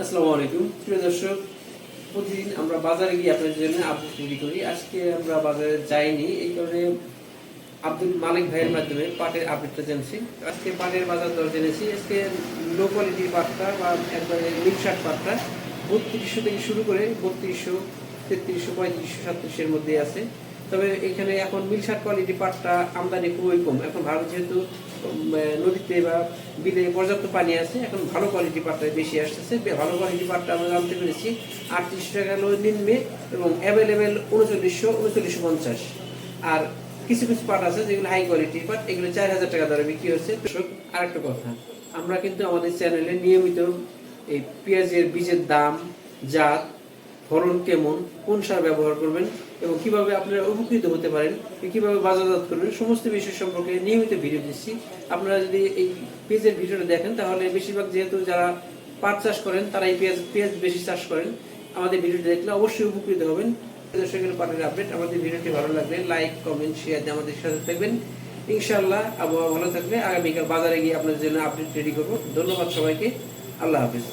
আসসালামু আলাইকুম। প্রিয় দর্শক, প্রতিদিন আমরা বাজারে গিয়ে আপনাদের জন্য আপডেট তৈরি করি। আজকে আমরা বাজারে যাইনি, এই কারণে আব্দুল মালিক ভাইয়ের মাধ্যমে পাটের আপডেটটা জানছি। আজকে পাটের বাজার দর জেনেছি। আজকে লো কোয়ালিটির পাটটা বা একবারে মিক্সার পাটটা বত্রিশশো থেকে শুরু করে বত্রিশশো, তেত্রিশশো, পঁয়ত্রিশশো সাতত্রিশের মধ্যে আছে। তবে এখানে এখন মিলসার কোয়ালিটি পাটটা আমদানি খুবই কম। এখন ভারত যেহেতু নদীতে বা বিলে পর্যাপ্ত পানি আছে, এখন ভালো কোয়ালিটি পাটটা বেশি আসতেছে। ভালো কোয়ালিটি পাটটা আমরা জানতে পেরেছি। আটত্রিশশো টাকা নিম্নে এবং অ্যাভেলেবেল উনচল্লিশশো উনচল্লিশশো পঞ্চাশ। আর কিছু কিছু পাট আছে যেগুলো হাই কোয়ালিটি পাট, এগুলো চার হাজার টাকা দরে বিক্রি হচ্ছে। আর একটা কথা, আমরা কিন্তু আমাদের চ্যানেলে নিয়মিত এই পেঁয়াজের বীজের দাম, জাত ফলন কেমন, কোন সার ব্যবহার করবেন এবং কীভাবে আপনারা উপকৃত হতে পারেন কীভাবে বাজারজাত করবেন, সমস্ত বিষয় সম্পর্কে নিয়মিত ভিডিও দিচ্ছি। আপনারা যদি এই পেঁয়াজের ভিডিওটা দেখেন, তাহলে বেশিরভাগ যেহেতু যারা পাট চাষ করেন তারা এই পেঁয়াজ পেঁয়াজ বেশি চাষ করেন। আমাদের ভিডিওটি দেখলে অবশ্যই উপকৃত হবেন। দর্শকের পাটের আপডেট আমাদের ভিডিওটি ভালো লাগলে লাইক কমেন্ট শেয়ার দিয়ে আমাদের সাথে থাকবেন। ইনশাআল্লাহ, আবহাওয়া ভালো থাকলে আগামীকাল বাজারে গিয়ে আপনাদের জন্য আপডেট রেডি করব। ধন্যবাদ সবাইকে। আল্লাহ হাফিজ।